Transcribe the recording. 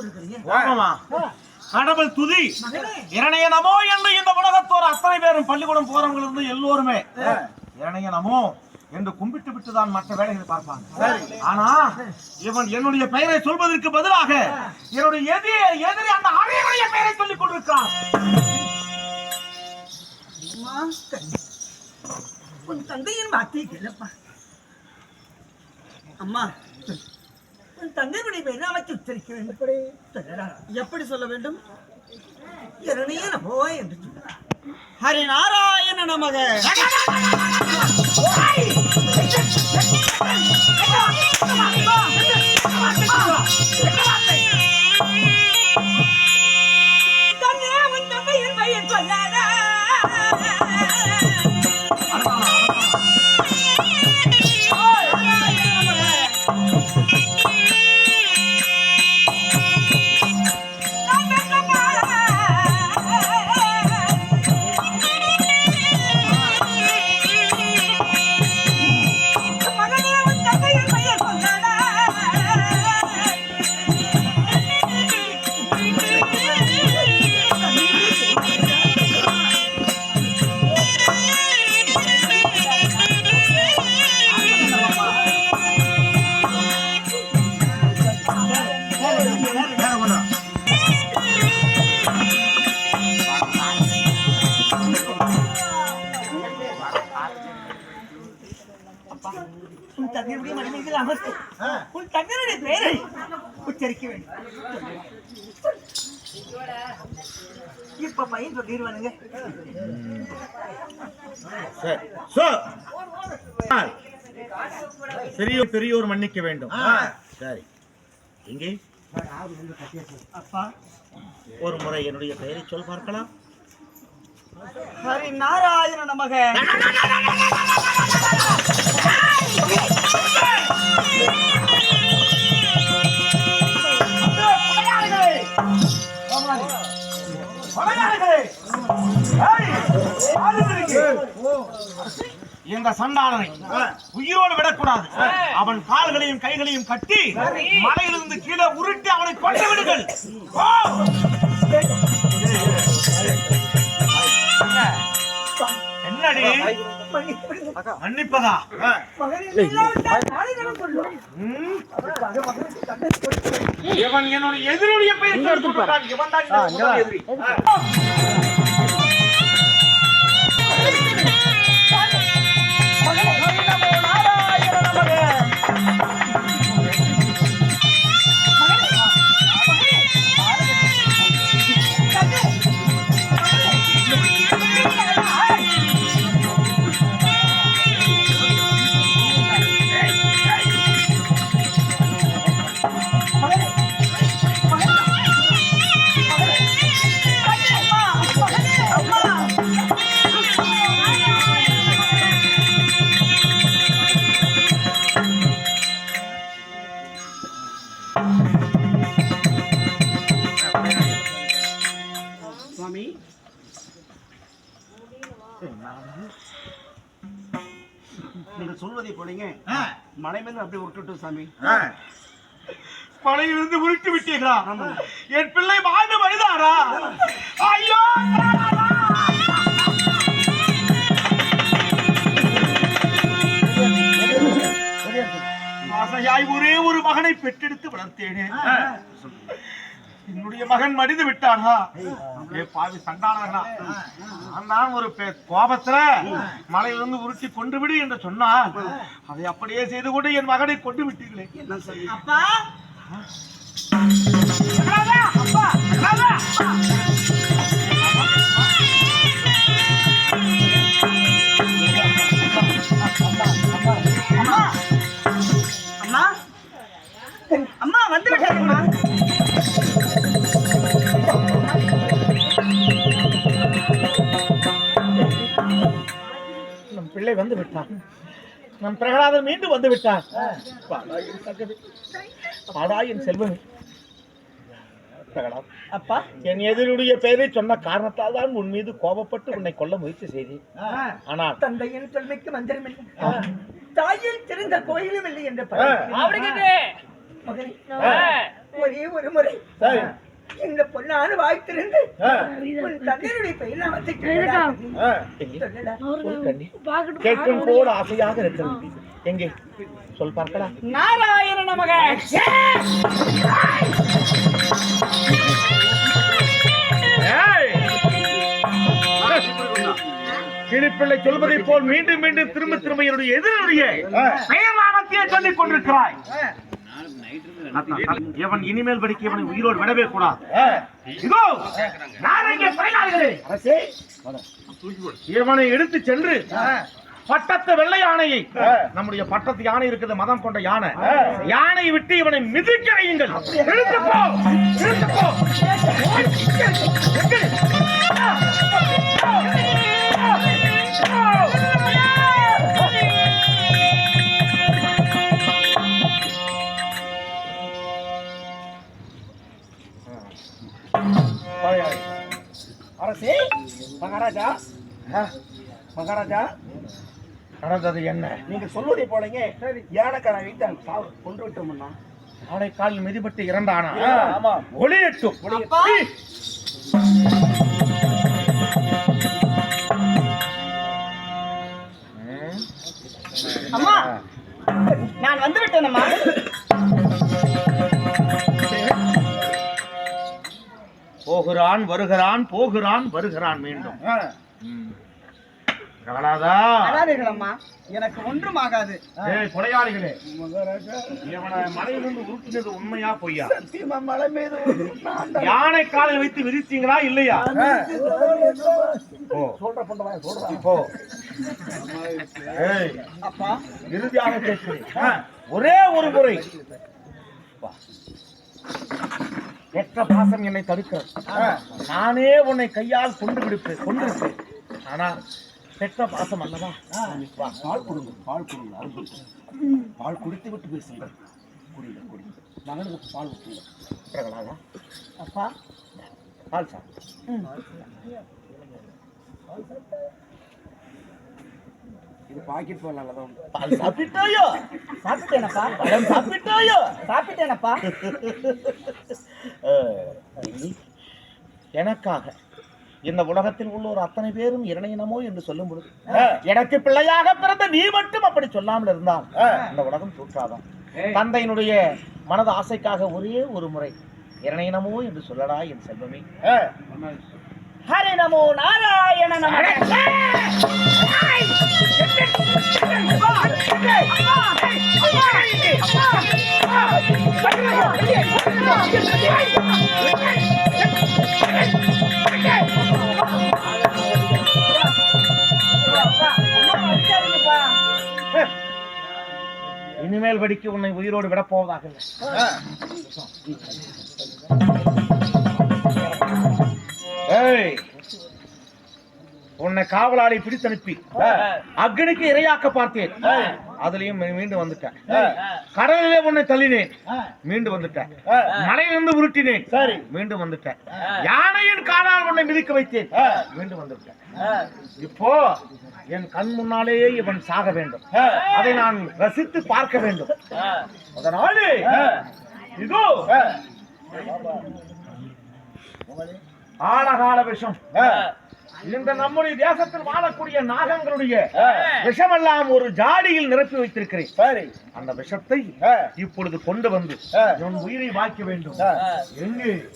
இருக்கிறீங்க கடவுள் துதி. இரணைய நமோ என்று இந்த உலகத்தோர் அத்தனை பேரும் பள்ளிக்கூடம் போறவங்க இருந்து எல்லோருமே இரணைய நமோ என்று கும்பிட்டு விட்டு தான் மற்ற வேலைகளை பார்ப்பாங்க. ஆனா இவன் என்னுடைய பெயரை சொல்வதற்கு பதிலாக என்னுடைய எதிரி எதிரி அந்த ஆணையனுடைய பெயரை சொல்லிக் கொண்டிருக்கான். உன் தந்தையின் வார்த்தை கேளப்பா. அம்மா உன் தந்தையுடைய பேரை அமைத்து உச்சரிக்க வேண்டும் சொல்லடா. எப்படி சொல்ல வேண்டும் இரணையே நமோ என்று சொல்லடா. ஹரி நாராயண நமக கண்ணே, உன் தந்தையின் பெயர் சொல்லடா. உன் தந்தையுடைய மனைவிகள் அமர்த்து உன் தந்தையுடைய பெயரை உச்சரிக்க வேண்டும் இப்ப பையன் சொல்லிடுவானுங்க. பெரிய பெரியோர் மன்னிக்க வேண்டும் சரி இங்கே அப்பா ஒரு முறை என்னுடைய பெயரை சொல் பார்க்கலாம் ஹரி நாராயண நமக எங்க சண்டாளனை உயிரோடு விடக்கூடாது. அவன் கால்களையும் கைகளையும் கட்டி மலையிலிருந்து கீழே உருட்டி அவனை கொண்டு விடுங்கள். ஓ! என்னடி மன்னிப்பதா ம்? இவன் என்னுடைய எதிரியுடைய பெயர். இவன் தான் எதிரி. நீங்க சொல்வதை போலீங்க. ஆ, மலை மேல அப்படியே விட்டுட்டு சாமி. மலையிலிருந்து உருட்டி விட்டீர்களா? என் பிள்ளை வாழ்ந்து மனிதாரா ஐயோ! ஆசையாய் ஒரே ஒரு மகனை பெற்றெடுத்து வளர்த்தேனே. என்னுடைய மகன் மடிந்து விட்டானா ஏ பாவி சண்டாளனா நான் ஒரு கோபத்துல மலையிலிருந்து உருட்டி கொண்டு விடு என்று சொன்னான் அதை அப்படியே செய்து கொண்டு என் மகனை கொண்டு விட்டீர்களே என்ன அப்பா அம்மா அம்மா வந்து விட்டாருமா பிள்ளை வந்து விட்டான். நம் பிரகலாதன் மீண்டும் வந்து விட்டான். பாடா என் தங்கமே. பாடா என் செல்வமே. பிரகலாத் அப்பா. என் எதிரியுடைய பெயரை சொன்ன காரணத்தால் தான் உன் மீது கோபப்பட்டு உன்னை கொல்ல முயற்சி செய்தேன். ஆனால் தந்தையின் தொல்மைக்கு மந்திரம் இல்லை தாயில் சிறந்த கோயிலும் இல்லை என்று ஒரே ஒரு முறை. சரி. இந்த பொண்ணான வாய்த்திருந்து. உன் கேட்கும் போல ஆசையாக இருக்கிறது. எங்கே? சொல் பார்க்கலாம் நாராயண நமக. கிளிப்பிள்ளை சொல்வதை போல் மீண்டும் மீண்டும் திரும்ப திரும்ப என்னுடைய எதிரியுடைய பெயர் நாமத்தையே சொல்லிக் கொண்டிருக்கிறாய். இவன் இனிமேல் படிக்க இவனை உயிரோடு விடவே கூடாது. இதோ நான் இங்கே பயனாளிகளே. இவனை எடுத்து சென்று பட்டத்து வெள்ளை யானையை நம்முடைய பட்டத்து யானை இருக்குது மதம் கொண்ட யானை. யானை விட்டு இவனை மிதிக்க வையுங்கள். இழுத்து போ. மகாராஜா. நடந்தது என்ன? நீங்க சொல்வதை போலங்க யானைக்கார வீட்டால் சாவு கொண்டு விட்டோம்னா காலில் மிதிபட்டு இறந்தானா? ஆ, ஆமா. ஒளியட்டும் அம்மா நான் வந்து விட்டேனம்மா. போகிறான் வருகிறான் போகிறான் வருகிறான் மீண்டும். எனக்கு ஒன்றும் ஆகாது. கொலையாளிகளே மலையிலிருந்து உருட்டினது உண்மையா பொய்யா? மலை மீது யானை காலை வைத்து விரிச்சீங்களா இல்லையா? சொல்ற பொண்ணு சொல்றேன் போ. ஏய் அப்பா. இறுதியாக கேட்கிறேன் ஒரே ஒரு முறை. பெற்ற பாசம் என்னை தடுக்கிறது நானே உன்னை கையால் கொண்டு விடுப்பேன் கொண்டிருப்பேன் ஆனா பெற்ற பாசம் அல்லவா. பால் கொடுங்க பால் கொடுங்க அருள் பால் குடித்து விட்டு பேசுங்கள். குடிங்க குடிங்க மகனுக்கு பால் ஊற்றுங்க பிரகலாதா, அப்பா. பால் சார். இது பாக்கெட் பால் உண்டு பால் சாப்பிட்டாயோ? சாப்பிட்டேனப்பா. பழம் சாப்பிட்டாயோ? சாப்பிட்டேனப்பா. எனக்காக இந்த உலகத்தில் உள்ளோர் அத்தனை பேரும் இரணயினமோ என்று சொல்லும் பொழுது எனக்கு பிள்ளையாக பிறந்த நீ மட்டும் அப்படி சொல்லாமல் இருந்தால் இந்த உலகம் தூற்றாதான் தந்தையினுடைய மனது ஆசைக்காக ஒரே ஒரு முறை இரணயினமோ என்று சொல்லடா என் செல்வமே. ஹரி நமோ நாராயண நம இனிமேல் வடிக்கு உன்னை உயிரோடு விடப்போவதாக இல்லை ஏய் உன்னை காவலாளி பிடித்தனுப்பி அக்னிக்கு இரையாக்க பார்த்தேன். அதுலயும் மீண்டும் வந்துட்டேன். கடலிலே உன்னை தள்ளினேன். மீண்டும் வந்துட்டேன். மலையிலிருந்து உருட்டினேன். மீண்டும் வந்துட்டேன். யானையின் காலால் உன்னை மிதிக்க வைத்தேன். மீண்டும் வந்துட்டேன். இப்போ என் கண் முன்னாலேயே இவன் சாக வேண்டும். அதை நான் ரசித்து பார்க்க வேண்டும். அதனாலே இதோ ஆழகால விஷம். இந்த நம்முடைய தேசத்தில் வாழக்கூடிய நாகங்களுடைய விஷமெல்லாம் ஒரு ஜாடியில் நிரப்பி வைத்திருக்கிறேன். சரி. அந்த விஷத்தை. இப்பொழுது கொண்டு வந்து. என் உயிரை வாய்க்க வேண்டும். எங்கு?